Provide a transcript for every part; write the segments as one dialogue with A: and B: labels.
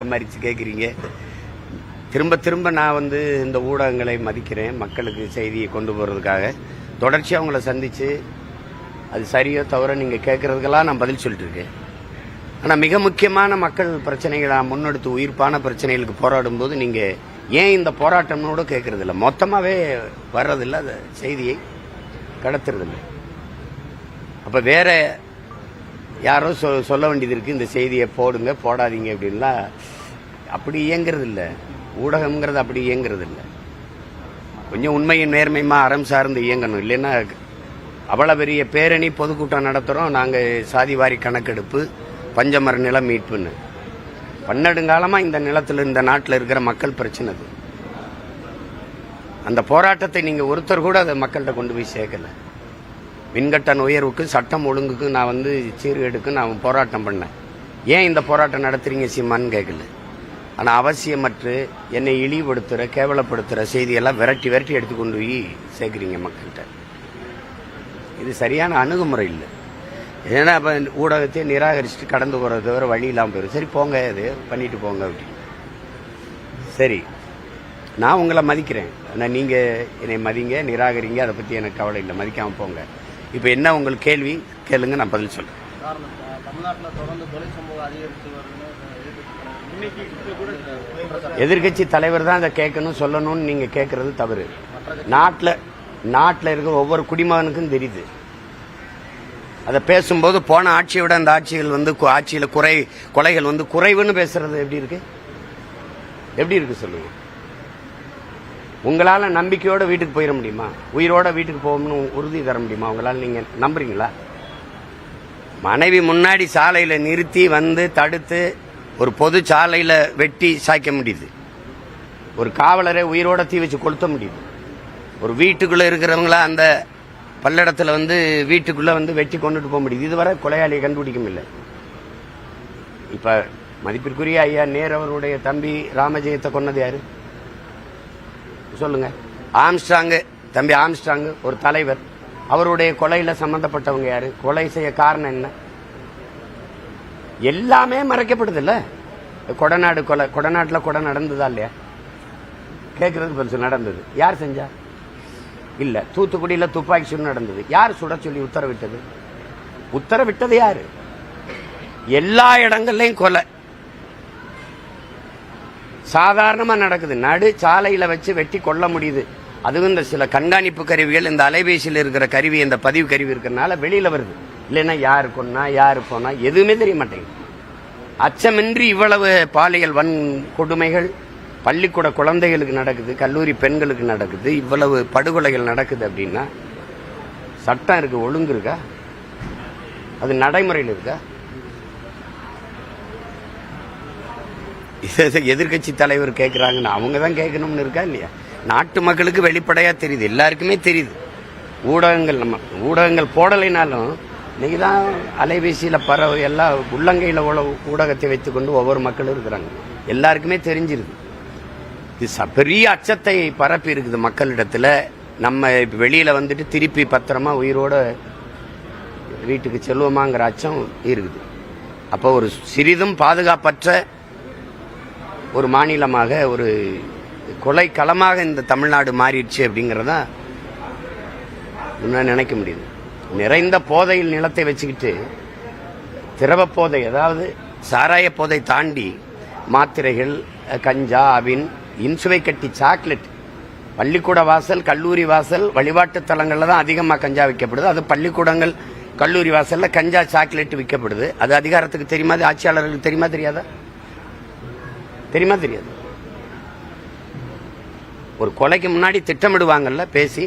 A: மறித்து கேட்குறீங்க திரும்ப திரும்ப நான் வந்து இந்த ஊடகங்களை மதிக்கிறேன் மக்களுக்கு செய்தியை கொண்டு போகிறதுக்காக தொடர்ச்சியாக அவங்கள சந்தித்து அது சரியோ தவிர நீங்கள் கேட்குறதுக்கெல்லாம் நான் பதில் சொல்லிட்டு இருக்கேன் ஆனால் மிக முக்கியமான மக்கள் பிரச்சனைகளை நான் முன்னெடுத்து உயிர்ப்பான பிரச்சனைகளுக்கு போராடும் போது நீங்கள் ஏன் இந்த போராட்டம்னு கூட மொத்தமாகவே வர்றதில்ல அந்த செய்தியை கடத்துறதில்லை. அப்போ வேற யாரோ சொ சொல்ல வேண்டியது இருக்குது இந்த செய்தியை போடுங்க போடாதீங்க அப்படின்லாம் அப்படி இயங்குறது இல்லை ஊடகம்ங்கிறது அப்படி இயங்குறது இல்லை கொஞ்சம் உண்மையின் நேர்மையுமா அறம் சார்ந்து இயங்கணும். இல்லைன்னா அவ்வளோ பெரிய பேரணி பொதுக்கூட்டம் நடத்துகிறோம் நாங்கள் சாதிவாரி கணக்கெடுப்பு பஞ்சமர நிலம் மீட்புன்னு. பன்னெடுங்காலமாக இந்த நிலத்தில் இந்த நாட்டில் இருக்கிற மக்கள் பிரச்சனை அது. அந்த போராட்டத்தை நீங்கள் ஒருத்தர் கூட அதை மக்கள்கிட்ட கொண்டு போய் சேர்க்கலை. மின்கட்டண உயர்வுக்கு சட்டம் ஒழுங்குக்கு நான் வந்து சீர்கேடுக்கு நான் போராட்டம் பண்ணேன். ஏன் இந்த போராட்டம் நடத்துறீங்க சீமான்னு கேட்கல ஆனால் அவசியமற்று என்னை இழிவுபடுத்துகிற கேவலப்படுத்துகிற செய்தியெல்லாம் விரட்டி விரட்டி எடுத்து கொண்டு போய் சேர்க்குறீங்க மக்கள்கிட்ட. இது சரியான அணுகுமுறை இல்லை. ஏன்னா இப்போ ஊடகத்தை நிராகரிச்சுட்டு கடந்து போகிறத தவிர வழி இல்லாமல் போயிடும் சரி போங்க இது பண்ணிட்டு போங்க அப்படின்னு. சரி நான் உங்களை மதிக்கிறேன். ஆனால் நீங்கள் என்னை மதிங்க நிராகரிங்க அதை பற்றி எனக்கு கவலை இல்லை. மதிக்காமல் போங்க. இப்போ என்ன உங்களுக்கு கேள்வி? கேளுங்க நான் பதில் சொல்கிறேன் எதிர்க்கட்சி தலைவர் தான் அதை கேட்கணும் சொல்லணும்னு நீங்கள் கேட்குறது தவறு. நாட்டில் நாட்டில் இருக்கிற ஒவ்வொரு குடிமகனுக்கும் தெரியுது. அதை பேசும்போது போன ஆட்சியை விட அந்த ஆட்சிகள் வந்து ஆட்சியில குறை கொலைகள் வந்து குறைவுன்னு பேசுறது எப்படி இருக்கு? எப்படி இருக்கு சொல்லுங்க. உங்களால் நம்பிக்கையோடு வீட்டுக்கு போயிட முடியுமா? உயிரோட வீட்டுக்கு போகணும்னு உறுதி தர முடியுமா? உங்களால் நீங்கள் நம்புறீங்களா? மனைவி முன்னாடி சாலையில் நிறுத்தி வந்து தடுத்து ஒரு பொது சாலையில் வெட்டி சாய்க்க முடியுது. ஒரு காவலரை உயிரோட தீ வச்சு கொளுத்த முடியுது. ஒரு வீட்டுக்குள்ளே இருக்கிறவங்கள அந்த பல்லடத்தில் வந்து வீட்டுக்குள்ளே வந்து வெட்டி கொண்டுட்டு போக முடியுது. இதுவரை கொலையாளியை கண்டுபிடிக்க முடியல. இப்போ மதிப்பிற்குரிய ஐயா நேர் அவருடைய தம்பி ராமஜெயத்தை கொன்னது யாரு? சொல்லுங்க. ஆம்ஸ்டாங்கு தம்பி ஆம்ஸ்டாங்கு ஒரு தலைவர். அவருடைய கொலையில சம்பந்தப்பட்டவங்க யாரு? கொலை செய்ய காரணம் என்ன? எல்லாமே மறைக்கப்படுது இல்ல கொடநாடு கொலை கொடநாட்டுல கொடை நடந்ததா இல்லையா? கேட்கறதுக்கு பெருசு நடந்தது. யார் செஞ்சா? இல்ல தூத்துக்குடியில துப்பாக்கி சூடு நடந்தது. யார் சுட சொல்லி உத்தரவிட்டது? உத்தரவிட்டது யாரு? எல்லா இடங்கள்லயும் கொலை. சாதாரணமாக நடக்குது. நடு சாலையில் வச்சு வெட்டி கொல்ல முடியுது. அதுவும் இந்த சில கண்காணிப்பு கருவிகள் இந்த அலைபேசியில் இருக்கிற கருவி இந்த பதிவு கருவி இருக்கிறனால வெளியில் வருது. இல்லைன்னா யார் கொன்னா யார் போனா எதுவுமே தெரிய மாட்டேங்குது. அச்சமின்றி இவ்வளவு பாலியல் வன் கொடுமைகள் பள்ளிக்கூட குழந்தைகளுக்கு நடக்குது கல்லூரி பெண்களுக்கு நடக்குது இவ்வளவு படுகொலைகள் நடக்குது அப்படின்னா சட்டம் இருக்கு ஒழுங்கு இருக்கா? அது நடைமுறையில் இருக்கா? எதிர்கட்சி தலைவர் கேட்குறாங்கன்னு அவங்க தான் கேட்கணும்னு இருக்கா இல்லையா? நாட்டு மக்களுக்கு வெளிப்படையா தெரியுது. எல்லாருக்குமே தெரியுது. ஊடகங்கள் நம்ம ஊடகங்கள் போடலைனாலும் இன்னைக்கு தான் அலைபேசியில் பரவ எல்லா உள்ளங்கையில் உள்ள ஊடகத்தை வைத்துக்கொண்டு ஒவ்வொரு மக்களும் இருக்கிறாங்க. எல்லாருக்குமே தெரிஞ்சிருது. இது பெரிய அச்சத்தை பரப்பி இருக்குது மக்களிடத்துல. நம்ம இப்போ வெளியில் வந்துட்டு திருப்பி பத்திரமா உயிரோட வீட்டுக்கு செல்வோமாங்கிற அச்சம் இருக்குது. அப்போ ஒரு சிறிதும் பாதுகாப்பற்ற ஒரு மாநிலமாக ஒரு கொலை களமாக இந்த தமிழ்நாடு மாறிடுச்சு அப்படிங்கிறதா இன்னும் நினைக்க முடியுது. நிறைந்த போதையில் நிலத்தை வச்சுக்கிட்டு திரவ போதை அதாவது சாராய போதை தாண்டி மாத்திரைகள் கஞ்சா அவின் இன்சுவை கட்டி சாக்லேட் பள்ளிக்கூட வாசல் கல்லூரி வாசல் வழிபாட்டு தலங்களில் தான் அதிகமாக கஞ்சா விற்கப்படுது. அது பள்ளிக்கூடங்கள் கல்லூரி வாசலில் கஞ்சா சாக்லேட் விற்கப்படுது. அது அதிகாரத்துக்கு தெரியுமா? அது ஆட்சியாளர்களுக்கு தெரியுமா தெரியாதா? தெரியுமா தெரியாது? ஒரு கொலைக்கு முன்னாடி திட்டமிடுவாங்கல்ல பேசி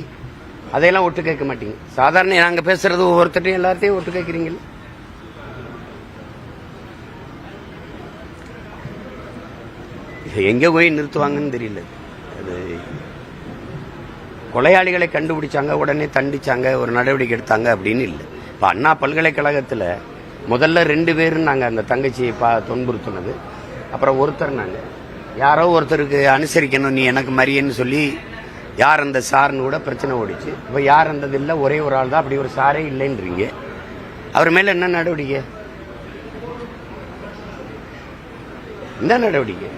A: அதையெல்லாம் ஒட்டு கேட்க மாட்டீங்க. சாதாரண நாங்க பேசுறது ஒவ்வொருத்தரையும் எல்லாத்தையும் ஒட்டு கேட்குறீங்கல்ல? எங்கே எங்க போய் நிறுத்துவாங்கன்னு தெரியல. அது கொலையாளிகளை கண்டுபிடிச்சாங்க உடனே தண்டிச்சாங்க ஒரு நடவடிக்கை எடுத்தாங்க அப்படின்னு இல்லை. இப்போ அண்ணா பல்கலைக்கழகத்தில் முதல்ல ரெண்டு பேரும் நாங்கள் அந்த தங்கச்சியை பா துன்புறுத்தினது. அப்புறம் ஒருத்தர் நாங்கள் யாரோ ஒருத்தருக்கு அனுசரிக்கணும் நீ எனக்கு மரியன்னு சொல்லி யார் அந்த சார்னு கூட பிரச்சனை ஓடிச்சு. இப்போ யார் அந்தது இல்லை ஒரே ஒரு ஆள் தான் அப்படி ஒரு சாரே இல்லைன்றீங்க. அவர் மேலே என்ன நடவடிக்கை? என்ன நடவடிக்கை?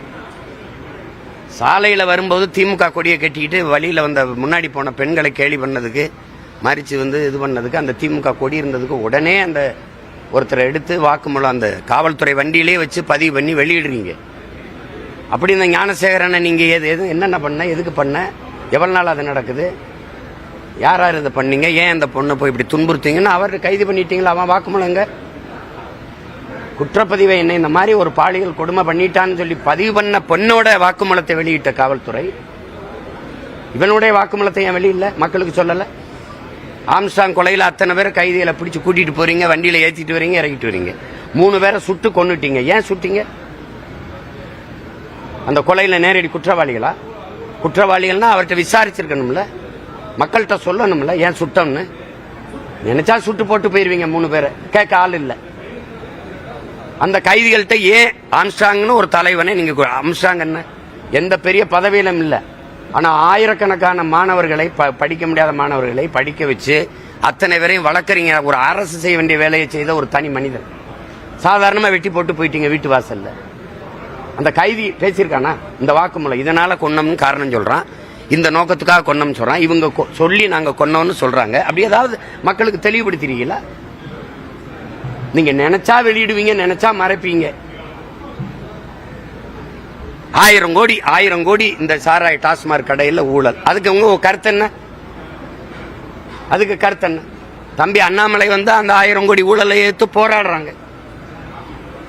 A: சாலையில் வரும்போது திமுக கொடியை கட்டிக்கிட்டு வழியில் வந்த முன்னாடி போன பெண்களை கேலி பண்ணதுக்கு மறித்து வந்து இது பண்ணதுக்கு அந்த திமுக கொடி இருந்ததுக்கு உடனே அந்த ஒருத்தரை எடுத்து வாக்குமூலம் அந்த காவல்துறை வண்டியிலே வச்சு பதிவு பண்ணி வெளியிடுறீங்க. அப்படி இந்த ஞானசேகரனை நீங்கள் எது எது என்னென்ன பண்ண எதுக்கு பண்ண எவ்வளோ நாள் அது நடக்குது? யார் யார் இதை பண்ணீங்க? ஏன் அந்த பொண்ணை போய் இப்படி துன்புறுத்தீங்கன்னு அவர் கைது பண்ணிட்டீங்களா? அவன் வாக்குமூலங்க குற்றப்பதிவை என்ன இந்த மாதிரி ஒரு பாலியல் கொடுமை பண்ணிட்டான்னு சொல்லி பதிவு பண்ண பொண்ணோட வாக்குமூலத்தை வெளியிட்ட காவல்துறை. இவனுடைய வாக்குமூலத்தை ஏன் வெளியில மக்களுக்கு சொல்லலை? ஆம்ஸ்டாங் கொலையில் அத்தனை பேரை கைதிகளை பிடிச்சி கூட்டிகிட்டு போகிறீங்க வண்டியில் ஏற்றிட்டு வரீங்க இறக்கிட்டு வரீங்க. மூணு பேரை சுட்டு கொண்டுட்டீங்க ஏன் சுட்டிங்க? அந்த கொலையில் நேரடி குற்றவாளிகளா? குற்றவாளிகள்னா அவர்கிட்ட விசாரிச்சிருக்கணும்ல. மக்கள்கிட்ட சொல்லணும்ல ஏன் சுட்டோம்னு? நினைச்சா சுட்டு போட்டு போயிருவீங்க மூணு பேரை. கேட்க ஆள் இல்லை. அந்த கைதிகள்கிட்ட ஏன் ஆம்ஸ்டாங்னு ஒரு தலைவனை நீங்கள் கு- ஆம்ஸ்டாங் என்ன? எந்த பெரிய பதவியிலும் இல்லை. ஆனா ஆயிரக்கணக்கான மாணவர்களை ப- படிக்க முடியாத மாணவர்களை படிக்க வச்சு அத்தனை பேரையும் வளர்க்குறீங்க. ஒரு அரசு செய்ய வேண்டிய வேலையை செய்த ஒரு தனி மனிதன். சாதாரணமா வெட்டி போட்டு போயிட்டீங்க வீட்டு வாசல்ல. அந்த கைதி பேசியிருக்கானா? இந்த வாக்குமூலம். இதனால கொன்னோம்னு காரணம் சொல்றான். இந்த நோக்கத்துக்காக கொன்னோம்னு சொல்றான். இவங்க கொ- சொல்லி நாங்க கொன்னோம்னு சொல்றாங்க. அப்படி ஏதாவது மக்களுக்கு தெளிவுபடுத்திருக்கீங்களா நீங்க நினைச்சா வெளியிடுவீங்க நினைச்சா மறைப்பீங்க. ஆயிரம் கோடி ஆயிரம் கோடி இந்த சாராய் டாஸ்மாக் கடையில் ஊழல். அதுக்கு உங்க கருத்து என்ன? அதுக்கு கருத்து என்ன? தம்பி அண்ணாமலை வந்து அந்த ஆயிரம் கோடி ஊழலை ஏற்று போராடுறாங்க.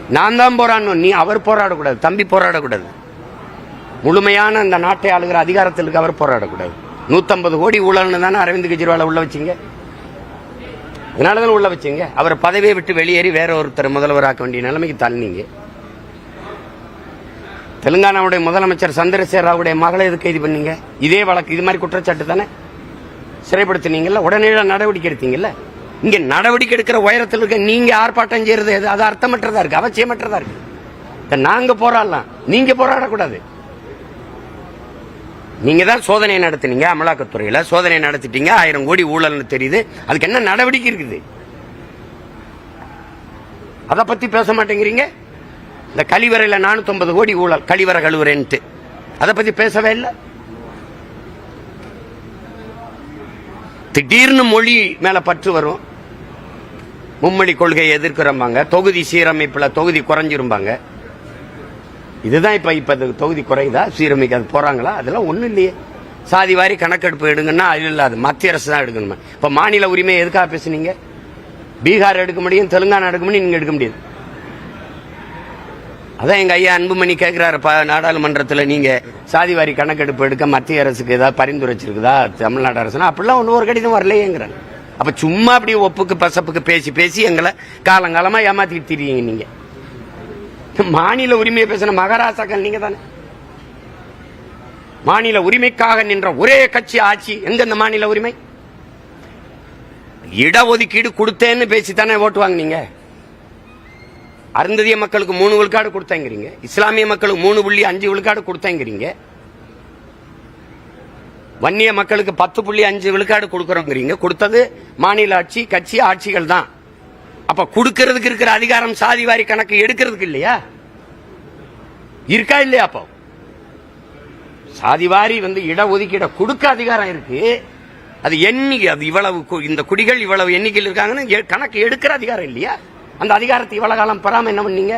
A: நான் தான் போராடணும். நீ அவர் போராடக்கூடாது தம்பி போராடக்கூடாது. முழுமையான இந்த நாட்டை ஆளுகிற அதிகாரத்தில் இருக்க அவர் போராடக்கூடாது. நூத்தம்பது கோடி ஊழல்னு தானே அரவிந்த் கெஜ்ரிவாலை உள்ள வச்சீங்க? அதனால தானே உள்ள வச்சீங்க? அவர் பதவியை விட்டு வெளியேறி வேற ஒருத்தர் முதல்வராக்க வேண்டிய நிலைமைக்கு தள்ளினீங்க. தெலுங்கானாவுடைய முதலமைச்சர் சந்திரசேகர் ராவுடைய மகளை எது கைது பண்ணீங்க? இதே வழக்கு இது மாதிரி குற்றச்சாட்டு தானே? சிறைப்படுத்தினீங்கல்ல? உடனே நடவடிக்கை எடுத்தீங்கல்ல? இங்க நடவடிக்கை எடுக்கிற உயரத்தில் இருக்க நீங்க ஆர்ப்பாட்டம் செய்யறது எது? அது அர்த்தமற்றதா இருக்கு அவசியமற்றதா இருக்கு. நாங்க போராடலாம் நீங்க போராடக்கூடாது. நீங்க தான் சோதனை நடத்துனீங்க அமலாக்கத்துறையில சோதனை நடத்திட்டீங்க ஆயிரம் கோடி ஊழல்னு தெரியுது. அதுக்கு என்ன நடவடிக்கை இருக்குது? அதை பத்தி பேச மாட்டேங்கிறீங்க? இந்த கழிவறையில் நானூற்றம்பது கோடி ஊழல் கழிவறை கழுவுறேன்ட்டு. அதை பற்றி பேசவே இல்லை. திடீர்னு மொழி மேலே பற்று வரும். மும்மொழி கொள்கையை எதிர்க்கிறம்பாங்க. தொகுதி சீரமைப்பில் தொகுதி குறைஞ்சிரும்பாங்க. இதுதான் இப்போ இப்போ அது தொகுதி குறையுதா சீரமைக்க அது போகிறாங்களா அதெல்லாம் ஒன்றும் இல்லையே. சாதி வாரி கணக்கெடுப்பு எடுங்கன்னா அது இல்லாது மத்திய அரசு தான் எடுக்கணுமா? இப்போ மாநில உரிமை எதுக்காக பேசுனீங்க? பீகார் எடுக்க முடியும் தெலுங்கானா எடுக்க முடியும் நீங்கள் எடுக்க முடியாது. அதான் எங்கள் ஐயா அன்புமணி கேட்குறாரு ப- நாடாளுமன்றத்தில் நீங்கள் சாதிவாரி கணக்கெடுப்பு எடுக்க மத்திய அரசுக்கு ஏதாவது பரிந்துரைச்சிருக்குதா? தமிழ்நாடு அரசுனா அப்படிலாம் ஒன்றும் ஒரு கடிதம் வரலையேங்கிறாங்க. அப்போ சும்மா அப்படி ஒப்புக்கு பசப்புக்கு பேசி பேசி எங்களை காலங்காலமாக ஏமாற்றிட்டு திரியுங்க நீங்கள் மாநில உரிமையை பேசின மகாராஷ்டிராக்கள் நீங்கள் தானே. மாநில உரிமைக்காக நின்ற ஒரே கட்சி ஆட்சி எங்க இந்த மாநில உரிமை? இடஒதுக்கீடு கொடுத்தேன்னு பேசி தானே ஓட்டு வாங்குனீங்க? அருந்ததிய மக்களுக்கு மூணு விழுக்காடு கொடுத்தேங்கிறீங்க. இஸ்லாமிய மக்களுக்கு மூணு புள்ளி அஞ்சு விழுக்காடு கொடுத்தேங்கிறீங்க. வன்னிய மக்களுக்கு பத்து புள்ளி அஞ்சு விழுக்காடு கொடுக்கறோங்கிறீங்க. கொடுத்தது மாநில ஆட்சி கட்சி ஆட்சிகள் தான். அப்ப கொடுக்கறதுக்கு இருக்கிற அதிகாரம் சாதி வாரி கணக்கு எடுக்கிறதுக்கு இல்லையா? இருக்கா இல்லையா அப்போ? சாதி வாரி வந்து இடஒதுக்கீட கொடுக்க அதிகாரம் இருக்கு. அது எண்ணிக்கை அது இவ்வளவு இந்த குடிகள் இவ்வளவு எண்ணிக்கையில் இருக்காங்கன்னு கணக்கு எடுக்கிற அதிகாரம் இல்லையா? அந்த அதிகாரத்தை இவ்வளவு காலம் பெறாம என்ன பண்ணீங்க?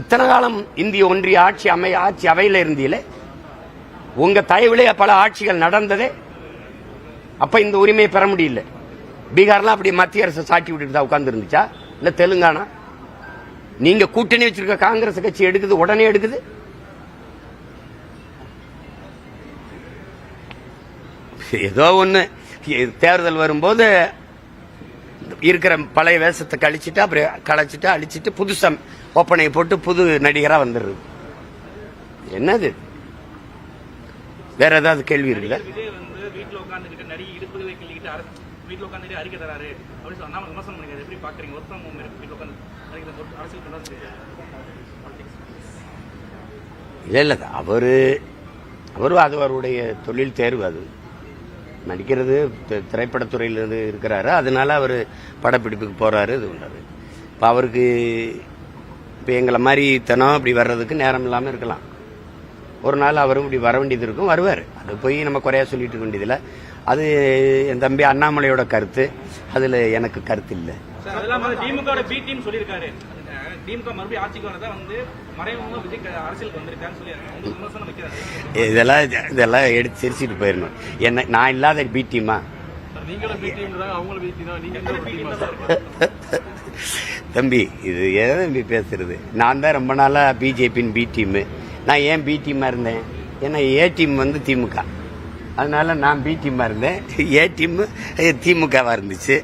A: இத்தனை காலம் இந்திய ஒன்றிய ஆட்சி அமை ஆட்சி அவையில் இருந்தீங்களே? உங்க தயவுலே பல ஆட்சிகள் நடந்ததே? அப்ப இந்த உரிமையை பெற முடியல. பீகார்லாம் அப்படி மத்திய அரசு சாட்டி விட்டுட்டு தான் உட்கார்ந்து இருந்துச்சா இல்ல தெலுங்கானா? நீங்க கூட்டணி வச்சிருக்க காங்கிரஸ் கட்சி எடுக்குது உடனே எடுக்குது? ஏதோ ஒண்ணு. தேர்தல் வரும்போது இருக்கிற பழைய வேஷத்தை கழிச்சிட்டு அப்புறம் களைச்சிட்டு அழிச்சிட்டு புதுசா ஒப்பனை போட்டு புது நடிகரா வந்துடுறது. என்னது? வேற ஏதாவது கேள்வி இருக்குல்ல இல்ல இல்ல அவரு அவரும் அது அவருடைய தொழில் தேர்வு அது. நடிக்கிறது திரைப்படத்துறையிலிருந்து இருந்து இருக்கிறாரு. அதனால அவர் படப்பிடிப்புக்கு போறாரு இது பண்றாரு இப்போ அவருக்கு இப்போ எங்களை மாதிரி தினம் இப்படி வர்றதுக்கு நேரம் இல்லாமல் இருக்கலாம். ஒரு நாள் அவரும் இப்படி வர வேண்டியது இருக்கும் வருவார். அது போய் நம்ம குறையா சொல்லிட்டு வேண்டியதில்லை. அது என் தம்பி அண்ணாமலையோட கருத்து. அதில் எனக்கு கருத்து இல்லை.
B: திமுக பி டீம் சொல்லியிருக்காரு திமுக மறுபடியும் ஆட்சிக்கு வரதா வந்து மறைமுகமா விஜய் க- அரசியலுக்கு வந்திருக்கான்னு சொல்லி உங்களுக்கு விமர்சனம் வைக்கிறாரு.
A: இதெல்லாம் இதெல்லாம் எடுத்து சிரிச்சிட்டு போயிடணும். என்ன நான் இல்லாத பி டீமா தம்பி இது எதை தம்பி பேசுறது? நான் தான் ரொம்ப நாளா பிஜேபியின் பி டீமு நான் ஏன் பி டீமா இருந்தேன்? ஏன்னா ஏ டீம் வந்து திமுக. அதனால நான் பி டீமா இருந்தேன். ஏ டீம் திமுகவா இருந்துச்சு.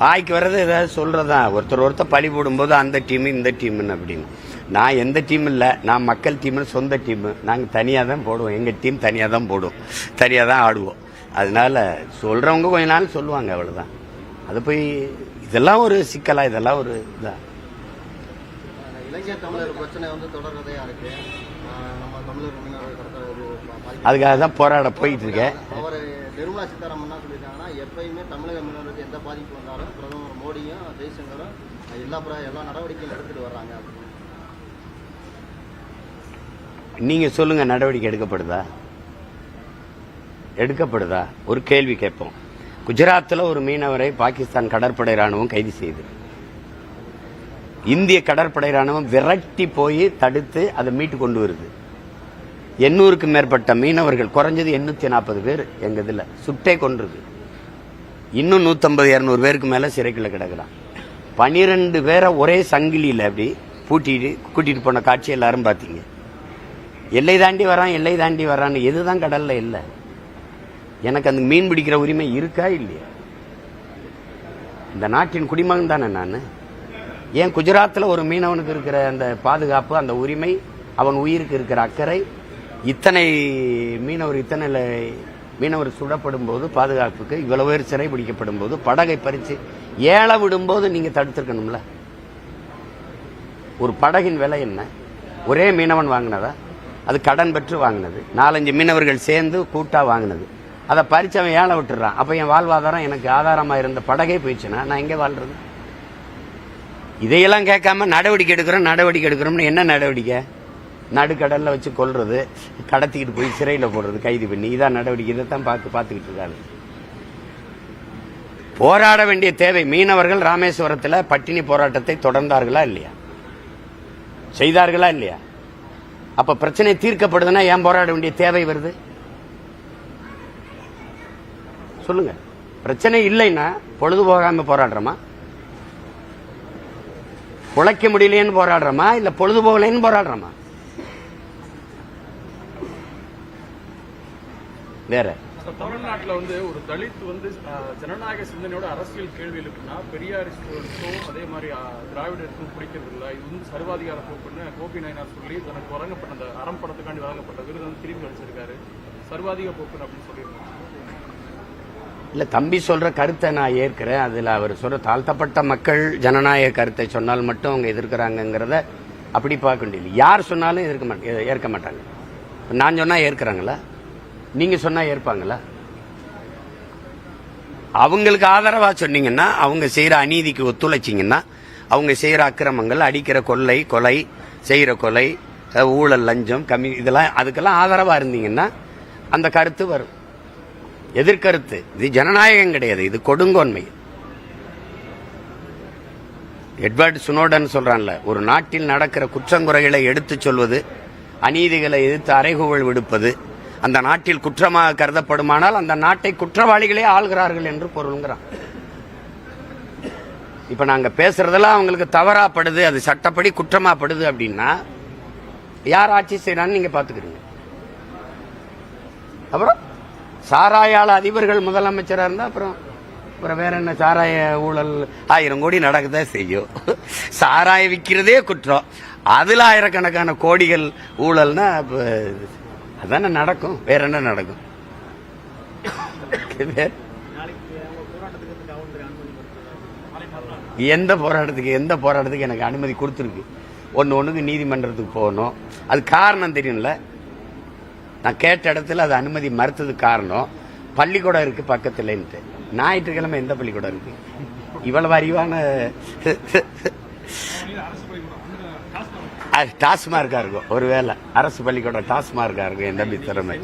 A: வாய்க்கு வர்றது ஏதாவது சொல்றதா? ஒருத்தர் ஒருத்தர் பழி போடும்போது அந்த டீம் இந்த டீம்னு அப்படின்னு. நான் எந்த டீம் இல்லை நான் மக்கள் டீம்னு சொந்த டீமு நாங்கள் தனியாக தான் போடுவோம். எங்கள் டீம் தனியாக தான் போடுவோம் தனியாக தான் ஆடுவோம். அதனால சொல்றவங்க கொஞ்ச நாள் சொல்லுவாங்க அவ்வளவுதான். அது போய் இதெல்லாம் ஒரு சிக்கலா? இதெல்லாம் ஒரு இதா?
C: இலங்கை தமிழர் பிரச்சனை வந்து தொடர்றதையா இருக்கு ஆஹ் நம்ம தமிழர் மீனவர் கடத்த ஒரு பா- பாதிப்பு.
A: அதுக்காக தான் போராட போயிட்டு இருக்கேன்.
C: அவர் நிர்மலா சீதாராமன் என்ன சொல்லியிருக்காங்கன்னா எப்பயுமே தமிழக மீனவருக்கு எந்த பாதிப்பு வந்தாலும் பிரதமர் மோடியும் ஜெய்சங்கரும் எல்லா எல்லா நடவடிக்கையும் எடுத்துட்டு வர்றாங்க.
A: நீங்க சொல்லுங்க நடவடிக்கை எடுக்கப்படுதா? எடுக்கப்படுதா? ஒரு கேள்வி கேட்போம். குஜராத்தில் ஒரு மீனவரை பாகிஸ்தான் கடற்படை ராணுவம் கைது செய்து. இந்திய கடற்படை ராணுவம் விரட்டி போய் தடுத்து அதை மீட்டு கொண்டு வருது. எண்ணூறுக்கு மேற்பட்ட மீனவர்கள் குறைஞ்சது எண்ணூத்தி நாற்பது பேர் எங்க இதில் சுட்டே கொண்டிருக்கு இன்னும் நூற்றம்பது இரநூறு பேருக்கு மேலே சிறைக்குள்ள கிடக்கிறான். பனிரெண்டு பேரை ஒரே சங்கிலியில் அப்படி பூட்டிட்டு கூட்டிட்டு போன காட்சி எல்லாரும் பார்த்தீங்க. எல்லை தாண்டி வரான் எல்லை தாண்டி வரான்னு எதுதான் கடல்ல இல்லை. எனக்கு அந்த மீன் பிடிக்கிற உரிமை இருக்கா இல்லையா? இந்த நாட்டின் குடிமகன் தானே நான்? ஏன் குஜராத்தில் ஒரு மீனவனுக்கு இருக்கிற அந்த பாதுகாப்பு அந்த உரிமை அவன் உயிருக்கு இருக்கிற அக்கறை இத்தனை மீனவர் இத்தனை மீனவர் சுடப்படும் போது பாதுகாப்புக்கு இவ்வளவு பேர் சிறை பிடிக்கப்படும் போது படகை பறித்து ஏழ விடும்போது நீங்கள் தடுத்துருக்கணும்ல? ஒரு படகின் விலை என்ன? ஒரே மீனவன் வாங்கினதா? அது கடன் பெற்று வாங்கினது. நாலஞ்சு மீனவர்கள் சேர்ந்து கூட்டாக வாங்கினது. அதை பறித்து அவன் ஏழை விட்டுறான். அப்போ என் வாழ்வாதாரம் எனக்கு ஆதாரமாக இருந்த படகே போயிடுச்சுன்னா நான் எங்கே வாழ்றது? இதையெல்லாம் கேட்காம நடவடிக்கை எடுக்கிறோம் நடவடிக்கை எடுக்கிறோம்னு என்ன நடவடிக்கை? நடுக்கடலில் வச்சு கொல்றது கடத்திக்கிட்டு போய் சிறையில் போடுறது கைது பண்ணி. இதான் நடவடிக்கை. தான் பார்த்து பார்த்துக்கிட்டு இருக்காங்க. போராட வேண்டிய தேவை. மீனவர்கள் ராமேஸ்வரத்தில் பட்டினி போராட்டத்தை தொடர்ந்தார்களா இல்லையா? செய்தார்களா இல்லையா? அப்ப பிரச்சனை தீர்க்கப்படுதுன்னா ஏன் போராட வேண்டிய தேவை வருது? சொல்லுங்க. பிரச்சனை இல்லைன்னா பொழுது போகாம போராடுறோமா? உழைக்க முடியலையேன்னு போராடுறோமா? இல்ல பொழுது போகலைன்னு போராடுறோமா? வேற.
D: தமிழ்நாட்டுல வந்து ஒரு தலித் வந்து ஜனநாயக சிந்தனையோட அரசியல் கேள்வி எழுப்புனா பெரியார் ஸ்டூடெண்ட்ஸும் அதே மாதிரி திராவிடருக்கும் பிடிக்கிறது இல்ல. இது வந்து சர்வாதிகார போக்குன்னு கோபி நாயனார் சொல்லி தனக்கு வழங்கப்பட்ட அந்த அறம் படத்துக்காண்டி வழங்கப்பட்ட விருது வந்து திரும்பி அளிச்சிருக்காரு. சர்வாதிக போக்குன்னு அப்படின்னு சொல்லியிருக்காங்க
A: இல்ல தம்பி சொல்ற கருத்தை நான் ஏற்கிறேன். அதுல அவர் சொல்ற தாழ்த்தப்பட்ட மக்கள் ஜனநாயக கருத்தை சொன்னால் மட்டும் அவங்க எதிர்க்கிறாங்கங்கிறத அப்படி பார்க்க வேண்டியது யார் சொன்னாலும் எதிர்க்க மாட்டாங்க ஏற்க மாட்டாங்க. நான் சொன்னா ஏற்கிறாங்களா? நீங்க சொன்னா ஏற்பாங்களா? அவங்களுக்கு ஆதரவா சொன்னீங்கன்னா அவங்க செய்யற அநீதிக்கு ஒத்துழைச்சிங்கன்னா அவங்க செய்யற அக்கிரமங்கள் அடிக்கிற கொள்ளை கொலை செய்யற கொலை ஊழல் லஞ்சம் கம்மி இதெல்லாம் அதுக்கெல்லாம் ஆதரவா இருந்தீங்கன்னா அந்த கருத்து வரும். எதிர்கருத்து. இது ஜனநாயகம் கிடையாது. இது கொடுங்கோன்மை. எட்வர்ட் சுனோடன் சொல்றான்ல ஒரு நாட்டில் நடக்கிற குற்றங்குறைகளை எடுத்துச் சொல்வது அநீதிகளை எதிர்த்து அறைகூவல் விடுப்பது அந்த நாட்டில் குற்றமாக கருதப்படுமானால் அந்த நாட்டை குற்றவாளிகளே ஆள்கிறார்கள் என்று பொருளுங்கிறான். இப்போ நாங்கள் பேசுறதெல்லாம் அவங்களுக்கு தவறாப்படுது அது சட்டப்படி குற்றமாப்படுது அப்படின்னா யார் ஆட்சி செய்யறான்னு நீங்க பாத்துக்கிறீங்க. அப்புறம் சாராயால அதிபர்கள் முதலமைச்சராக இருந்தா அப்புறம் அப்புறம் வேற என்ன சாராய ஊழல் ஆயிரம் கோடி நடக்கதான் செய்யும். சாராய விற்கிறதே குற்றம். அதில் ஆயிரக்கணக்கான கோடிகள் ஊழல்னா இப்போ அதானே நடக்கும். வேற என்ன நடக்கும்? எந்த போராட்டத்துக்கு எந்த போராட்டத்துக்கு எனக்கு அனுமதி கொடுத்துருக்கு? ஒன்று ஒன்றுக்கு நீதிமன்றத்துக்கு போகணும். அது காரணம் தெரியும்ல. நான் கேட்ட இடத்துல அது அனுமதி மறுத்ததுக்கு காரணம். பள்ளிக்கூடம் இருக்கு பக்கத்துலன்ட்டு. ஞாயிற்றுக்கிழமை எந்த பள்ளிக்கூடம் இருக்கு? இவ்வளவு அறிவான அது டாஸ்மார்க்கா இருக்கும் ஒருவேளை அரசு பள்ளிக்கூடம் டாஸ்மார்க்கா இருக்கும் என் தம்பி திறமை.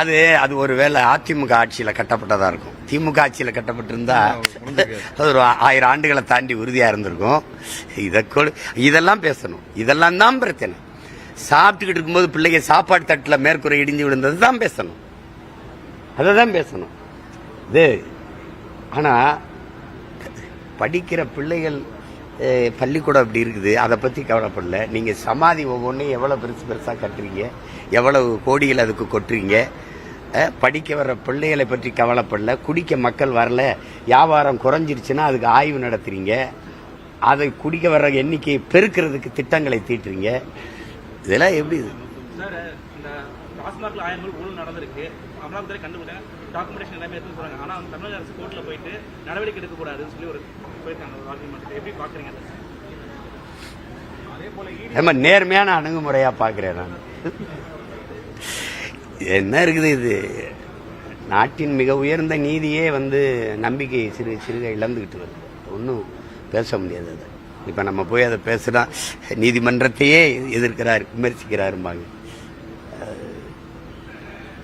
A: அது அது ஒருவேளை அதிமுக ஆட்சியில் கட்டப்பட்டதா இருக்கும். திமுக ஆட்சியில் கட்டப்பட்டிருந்தா அது ஒரு ஆயிரம் ஆண்டுகளை தாண்டி உறுதியா இருந்திருக்கும். இதை கொடு இதெல்லாம் பேசணும். இதெல்லாம் தான் பிரச்சனை. சாப்பிட்டுக்கிட்டு இருக்கும்போது பிள்ளைங்க சாப்பாடு தட்டில் மேற்கூரை இடிஞ்சு விழுந்தது தான் பேசணும். அதை தான் பேசணும். இது ஆனா படிக்கிற பிள்ளைகள் பள்ளிக்கூடம் அப்படி இருக்குது. அதை பற்றி கவலைப்படல. நீங்கள் சமாதி ஒவ்வொன்றையும் எவ்வளோ பெருசு பெருசாக கட்டுறீங்க? எவ்வளவு கோடிகள் அதுக்கு கொட்டுறீங்க? படிக்க வர்ற பிள்ளைகளை பற்றி கவலைப்படல. குடிக்க மக்கள் வரல. வியாபாரம் குறைஞ்சிருச்சுன்னா அதுக்கு ஆய்வு நடத்துறீங்க. அதை குடிக்க வர்ற எண்ணிக்கையை பெருக்கிறதுக்கு திட்டங்களை தீட்டுறீங்க. இதெல்லாம் எப்படி இது?
B: டாக்குமெண்டேஷன் எல்லாமே எடுத்து சொல்றாங்க ஆனால் வந்து தமிழக அரசு கோர்ட்டில் போயிட்டு நடவடிக்கை எடுக்கக்கூடாதுன்னு சொல்லி ஒரு போயிருக்காங்க ஒரு ஆர்குமெண்ட் எப்படி பாக்குறீங்க அதை?
A: நேர்மையான அணுகுமுறையாக பார்க்குறேன் நான். என்ன இருக்குது இது? நாட்டின் மிக உயர்ந்த நீதியே வந்து நம்பிக்கை சிறு சிறுக இழந்துக்கிட்டு வருது. ஒன்றும் பேச முடியாது அது. இப்போ நம்ம போய் அதை பேசுனா நீதிமன்றத்தையே எதிர்க்கிறார் விமர்சிக்கிறாரும்பாங்க.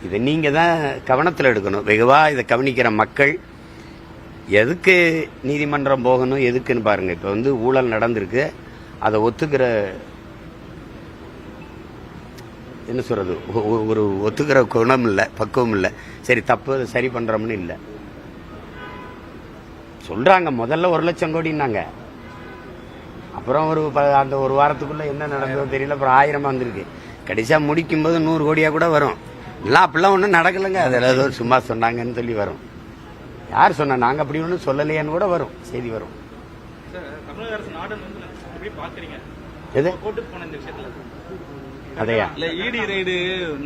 A: இதை நீங்கள் தான் கவனத்தில் எடுக்கணும். வெகுவாக இதை கவனிக்கிற மக்கள் எதுக்கு நீதிமன்றம் போகணும் எதுக்குன்னு பாருங்கள் இப்போ வந்து ஊழல் நடந்திருக்கு. அதை ஒத்துக்கிற என்ன சொல்கிறது ஒரு ஒத்துக்கிற குணம் இல்லை பக்குவம் இல்லை. சரி தப்பு அதை சரி பண்ணுறோம்னு இல்லை. சொல்கிறாங்க முதல்ல ஒரு லட்சம் கோடின்னாங்க. அப்புறம் ஒரு ப- அந்த ஒரு வாரத்துக்குள்ளே என்ன நடந்ததோ தெரியல அப்புறம் ஆயிரமாக வந்திருக்கு. கடைசியாக முடிக்கும் போது நூறு கோடியாக கூட வரும். எல்லாம் அப்படிலாம் ஒன்றும் நடக்கலைங்க. அதில் ஏதோ சும்மா சொன்னாங்கன்னு சொல்லி வரும். யார் சொன்னா? நாங்க அப்படி ஒன்றும் சொல்லலையேன்னு கூட வரும். செய்தி வரும். எது?
B: கோர்ட்டுக்கு போன இந்த விஷயத்துல.
A: அதையா?
E: இல்ல இடி ரைடு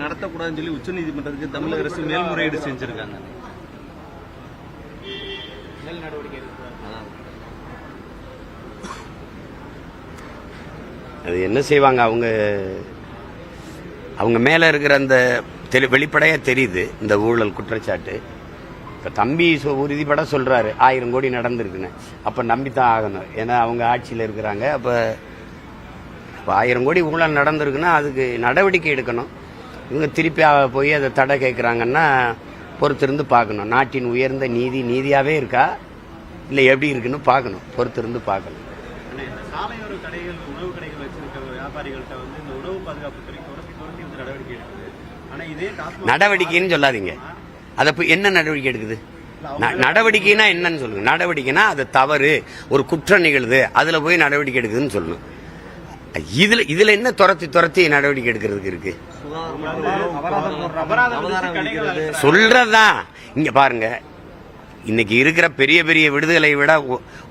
E: நடத்தக்கூடாதுன்னு சொல்லி உச்சநீதிமன்றத்துக்கு தமிழக அரசு மேல்முறையீடு செஞ்சிருக்காங்க.
A: அது என்ன செய்வாங்க? அவங்க அவங்க மேல இருக்கிற அந்த தெளி வெளிப்படையாக தெரியுது இந்த ஊழல் குற்றச்சாட்டு. இப்போ தம்பி உறுதிப்பட சொல்கிறாரு ஆயிரம் கோடி நடந்திருக்குன்னு. நம்பி தான் ஆகணும். ஏன்னா அவங்க ஆட்சியில் இருக்கிறாங்க அப்போ இப்போ ஆயிரம் கோடி ஊழல் நடந்திருக்குன்னா அதுக்கு நடவடிக்கை எடுக்கணும். இவங்க திருப்பி போய் அதை தடை கேட்குறாங்கன்னா பொறுத்திருந்து பார்க்கணும். நாட்டின் உயர்ந்த நீதி நீதியாகவே இருக்கா? இல்லை எப்படி இருக்குன்னு பார்க்கணும். பொறுத்திருந்து பார்க்கணும்.
E: சாலையோர கடைகள் உணவு கடைகள் வச்சிருக்கிற வியாபாரிகள்கிட்ட வந்து இந்த உணவு பாதுகாப்புத்துறை துரத்தி துரத்தி வந்து நடவடிக்கை எடுக்கணும்
A: நடவடிக்கைன்னு சொல்லாதீங்க. அதை போய் என்ன நடவடிக்கை எடுக்குது? நடவடிக்கைனா என்னன்னு சொல்லுங்க. நடவடிக்கைனா அது தவறு. ஒரு குற்றம் நிகழுது. அதுல போய் நடவடிக்கை எடுக்குதுன்னு சொல்லணும். இதுல இதுல என்ன துரத்தி துரத்தி நடவடிக்கை எடுக்கிறதுக்கு இருக்கு. சொல்றதுதான் இங்க பாருங்க. இன்றைக்கி இருக்கிற பெரிய பெரிய விடுதலை விட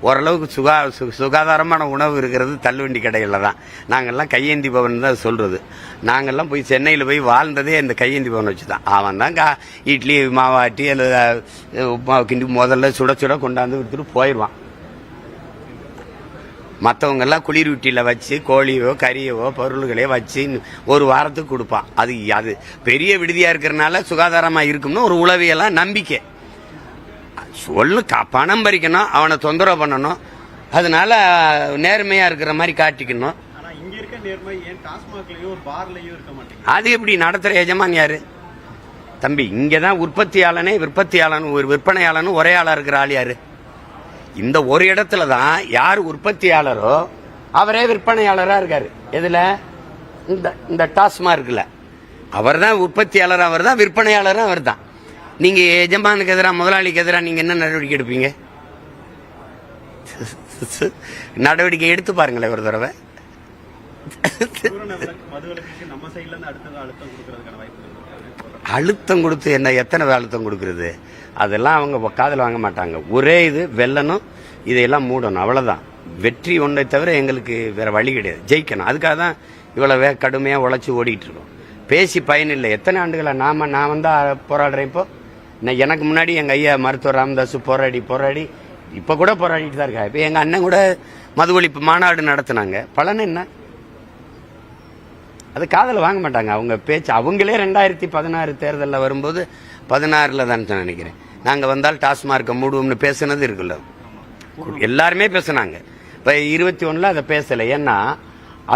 A: ஓரளவுக்கு சுகா சு- சுகாதாரமான உணவு இருக்கிறது தள்ளுவண்டி கடையில் தான். நாங்கள்லாம் கையேந்தி பவன் தான் சொல்கிறது நாங்கள்லாம் போய் சென்னையில் போய் வாழ்ந்ததே இந்த கையேந்தி பவன் வச்சு தான் அவன் தான் கா இட்லி மாவாட்டி அல்லது அஹ், கிண்டி முதல்ல சுட சுட கொண்டாந்து விட்டுட்டு போயிடுவான் மற்றவங்கெல்லாம் குளிர் வீட்டியில் வச்சு கோழியோ கறியவோ பொருள்களையோ வச்சு ஒரு வாரத்துக்கு கொடுப்பான். அது அது பெரிய விடுதியாக இருக்கிறனால சுகாதாரமாக இருக்கும்னு ஒரு உளவியெல்லாம் நம்பிக்கை. சொல்லு பணம் பறிக்கணும் அவனை தொந்தரவு பண்ணணும். அதனால நேர்மையா இருக்கிற மாதிரி காட்டிக்கணும்.
E: இங்க
A: அது எப்படி நடத்துற எஜமான் யாரு? தம்பி இங்கதான் உற்பத்தியாளனே விற்பத்தியாளன் ஒரு விற்பனையாளனும் ஒரே ஆளா இருக்கிற ஆள் யாரு? இந்த ஒரு இடத்துல தான் யார் உற்பத்தியாளரோ அவரே விற்பனையாளரா இருக்காரு. எதுல? இந்த இந்த டாஸ்மார்க்ல. அவர் தான் உற்பத்தியாளர் அவர் தான் விற்பனையாளரும் அவர் தான் நீங்க எஜமானுக்கு எதிராக முதலாளிக்கு எதிராக நீங்க என்ன நடவடிக்கை எடுப்பீங்க? நடவடிக்கை எடுத்து பாருங்களேன் ஒரு தடவை.
E: அழுத்தம்
A: கொடுத்து என்ன எத்தனை அழுத்தம் கொடுக்கறது? அதெல்லாம் அவங்க காதில் வாங்க மாட்டாங்க. ஒரே இது வெல்லணும் இதையெல்லாம் மூடணும் அவ்வளவுதான். வெற்றி ஒன்றை தவிர எங்களுக்கு வேற வழி கிடையாது. ஜெயிக்கணும். அதுக்காக தான் இவ்வளவு வே- கடுமையா உழைச்சி ஓடிட்டு இருக்கோம். பேசி பயன் இல்லை. எத்தனை ஆண்டுகளா? நாம நான் வந்து போராடுறேன் இப்போ. நான் எனக்கு முன்னாடி எங்க ஐயா மருத்துவர் ராமதாஸ் போராடி போராடி இப்ப கூட போராடிட்டு தான் இருக்கா? இப்ப எங்க அண்ணன் கூட மது ஒழிப்பு மாநாடு நடத்தினாங்க. பலன் என்ன? அது காதில் வாங்க மாட்டாங்க. அவங்க பேச்சு அவங்களே ரெண்டாயிரத்தி பதினாறு தேர்தலில் வரும்போது பதினாறில் தான் நினைக்கிறேன். நாங்கள் வந்தால் டாஸ்மார்க்கை மூடுவோம்னு பேசுனது இருக்குல்ல. எல்லாருமே பேசுனாங்க. இப்போ இருபத்தி ஒன்றில் அதை பேசலை. ஏன்னா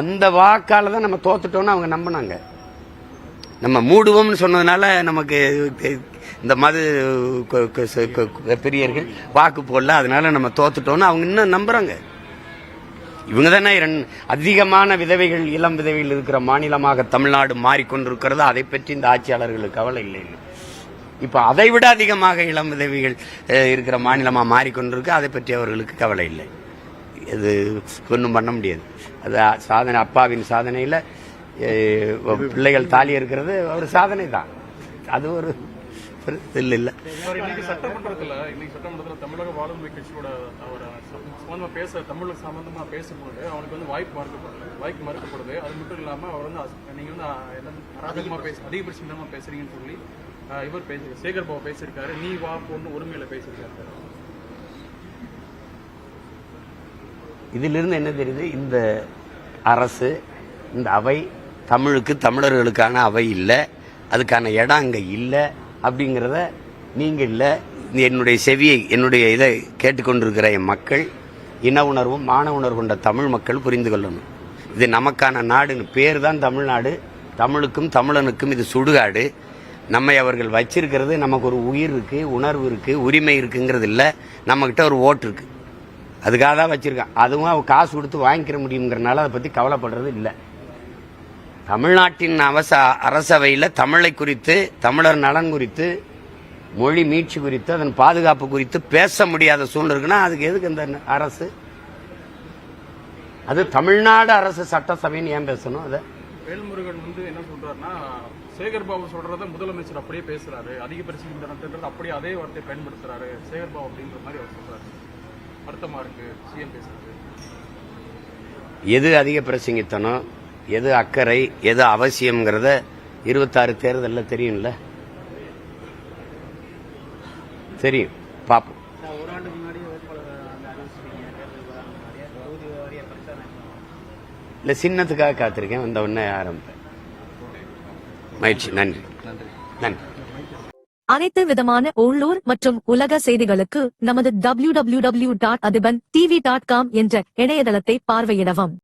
A: அந்த வாக்கால் தான் நம்ம தோத்துட்டோம்னு அவங்க நம்பினாங்க. நம்ம மூடுவோம்னு சொன்னதுனால நமக்கு இந்த மது பெரியர்கள் வாக்கு போடல அதனால நம்ம தோத்துட்டோம்னு அவங்க இன்னும் நம்புறாங்க. இவங்க தானே இரண்டு- அதிகமான விதவைகள் இளம் விதவைகள் இருக்கிற மாநிலமாக தமிழ்நாடு மாறிக்கொண்டிருக்கிறது அதை பற்றி இந்த ஆட்சியாளர்களுக்கு கவலை இல்லை. இப்போ அதை விட அதிகமாக இளம் விதவிகள் இருக்கிற மாநிலமாக மாறிக்கொண்டிருக்கு. அதை பற்றி அவர்களுக்கு கவலை இல்லை. இது ஒன்றும் பண்ண முடியாது. அது சாதனை அப்பாவின் சாதனையில் பிள்ளைகள் தாலி இருக்கிறது ஒரு சாதனை தான் அது ஒரு இல்லை இல்லை.
D: சட்டமன்றத்துல இன்னைக்கு சட்டமன்றத்துல தமிழக வாழ்வுரிமை கட்சியோட அவர் சம்பந்தமா பேச தமிழ் சம்பந்தமா பேசும்போது அவனுக்கு வந்து வாய்ப்பு மறுக்கப்படுது. வாய்ப்பு மறுக்கப்படுது. அது மட்டும் இல்லாம அவர் வந்து அஸ்- நீங்க வந்து அஹ், என்ன அதிகமா பேச அதிகபட்சமா பேசுறீங்கன்னு சொல்லி இவர் பேசி சேகர் பாபு பேசியிருக்காரு. நீ வா பொண்ணு உரிமையில பேசியிருக்காரு.
A: இதிலிருந்து என்ன தெரியுது? இந்த அரசு இந்த அவை தமிழுக்கு தமிழர்களுக்கான அவை இல்லை அதுக்கான இடம் அங்கே இல்லை அப்படிங்கிறத நீங்கள் இல்லை என்னுடைய செவியை என்னுடைய இதை கேட்டுக்கொண்டிருக்கிற என் மக்கள் இன உணர்வும் மான உணர்வு கொண்ட தமிழ் மக்கள் புரிந்து கொள்ளணும். இது நமக்கான நாடுன்னு பேர் தான் தமிழ்நாடு. தமிழுக்கும் தமிழனுக்கும் இது சுடுகாடு. நம்மை அவர்கள் வச்சிருக்கிறது நமக்கு ஒரு உயிர் இருக்கு உணர்வு இருக்கு உரிமை இருக்குங்கிறது இல்லை. நம்மக்கிட்ட ஒரு ஓட்டு இருக்கு. அதுக்காக தான் வச்சிருக்கான். அதுவும் அவன் காசு கொடுத்து வாங்கிக்கிற முடியுங்கிறனால அதை பற்றி கவலைப்படுறது இல்லை. தமிழ்நாட்டின் அவச அரசவையில் தமிழை குறித்து தமிழர் நலன் குறித்து மொழி மீட்சி குறித்து அதன் பாதுகாப்பு குறித்து பேச முடியாத சூழ்நிலை இருக்குன்னா அதுக்கு எதுக்கு இந்த அரசு? அது தமிழ்நாடு அரசு சட்டசபைன்னு ஏன் பேசணும் அதை?
D: வேல்முருகன் வந்து என்ன சொல்றாருன்னா சேகர் பாபு சொல்றத முதலமைச்சர் அப்படியே பேசுறாரு. அதிக பிரச்சனை அப்படியே அதே வார்த்தையை பயன்படுத்துறாரு. சேகர் பாபு அப்படின்ற மாதிரி அவர் சொல்றாரு. வருத்தமா இருக்கு சிஎம் பேசுறது.
A: எது அதிக பிரசங்கித்தனம் எது அக்கறை எது அவசியம்ங்கிறத இருபத்தாறு தேர்தலில் தெரியும்ல? தெரியும். பார்ப்போம். இல்லை சின்னத்துக்காக காத்திருக்கேன். வந்த உடனே ஆரம்பிப்பேன். மகிழ்ச்சி. நன்றி. நன்றி.
F: அனைத்து விதமான உள்ளூர் மற்றும் உலக செய்திகளுக்கு நமது www.adiban tv.com என்ற இணையதளத்தை பார்வையிடவும்.